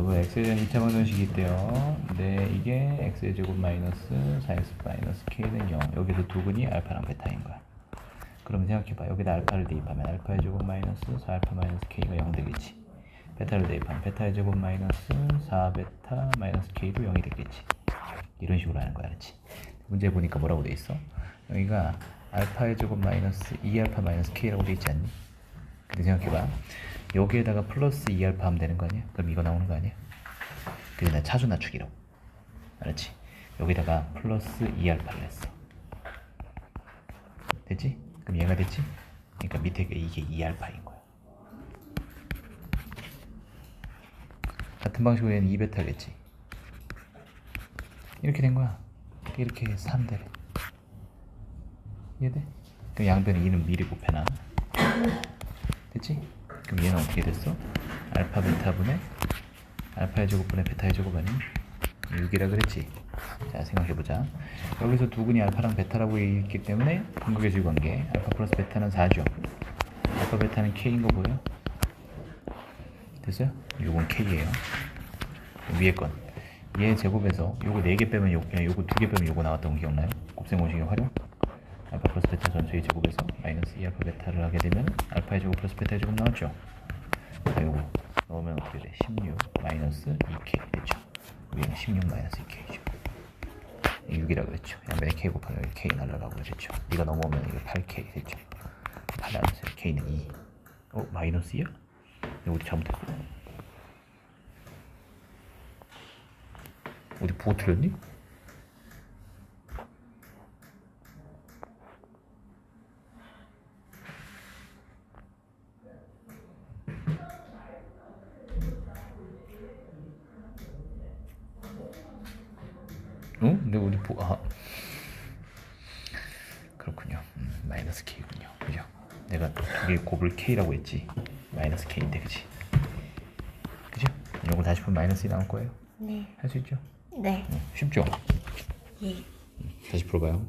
여러분 x에 2차 방정식이 있대요. 근데 이게 x의 제곱 마이너스 4x 마이너스 k는 0. 여기서 두근이 알파랑 베타인 거야. 그럼 생각해봐. 여기다 알파를 대입하면 알파의 제곱 마이너스 4알파 마이너스 k가 0 되겠지. 베타를 대입하면 베타의 제곱 마이너스 4베타 마이너스 k도 0이 되겠지. 이런 식으로 하는 거야, 그렇지? 문제 보니까 뭐라고 돼 있어? 여기가 알파의 제곱 마이너스 2알파 마이너스 k라고 돼 있지 않니? 근데 생각해봐. 여기에다가 플러스 2알파 하면 되는 거 아니야? 그럼 이거 나오는 거 아니야? 그게 나 차수 낮추기라고. 알았지? 여기다가 플러스 2알파를 했어. 됐지? 그럼 얘가 됐지? 그러니까 밑에 게 이게 2알파인 거야. 같은 방식으로 얘는 2베타겠지. 이렇게 된 거야. 이렇게 3대. 이해돼? 그럼 양변에 2는 미리 곱해놔. 됐지? 그럼 얘는 어떻게 됐어? 알파 베타분의 알파의 제곱분의 베타의 제곱 아니면 6이라 그랬지? 자 생각해보자 여기서 두근이 알파랑 베타라고 있기 때문에 궁극의 주관계 알파 플러스 베타는 4죠 알파 베타는 K인 거 보여? 됐어요? 6은 K예요 위에 건 얘 제곱에서 요거 4개 빼면 요거 2개 빼면 요거 나왔던 거 기억나요? 곱셈 공식의 활용 알파 플러스 베타 전체의 제곱에서 마이너스 2 알파 베타를 하게 되면 알파의 제곱 플러스 베타의 제곱 나왔죠? 자, 요거 넣으면 어떻게 돼? 16 마이너스 2k 됐죠? 위에는 16 마이너스 2k죠. 6이라고 그랬죠. 양변에 k 곱하면 k 날라가고 그랬죠. 네가 넘어오면 이거 8k 됐죠. 8 나누세요. k는 2. 어? 마이너스야? 이거 우리 잘못했어. 어디 보고 틀렸니? 어? 근데 우리 보, 아. 그렇군요. 음, 마이너스 K군요. 그죠? 내가 두개 곱을 K라고 했지. 마이너스 K인데, 그지? 그죠? 이걸 다시 풀면 마이너스 2 나올 거예요. 네. 할 수 있죠? 네. 음, 쉽죠? 예. 다시 풀어봐요.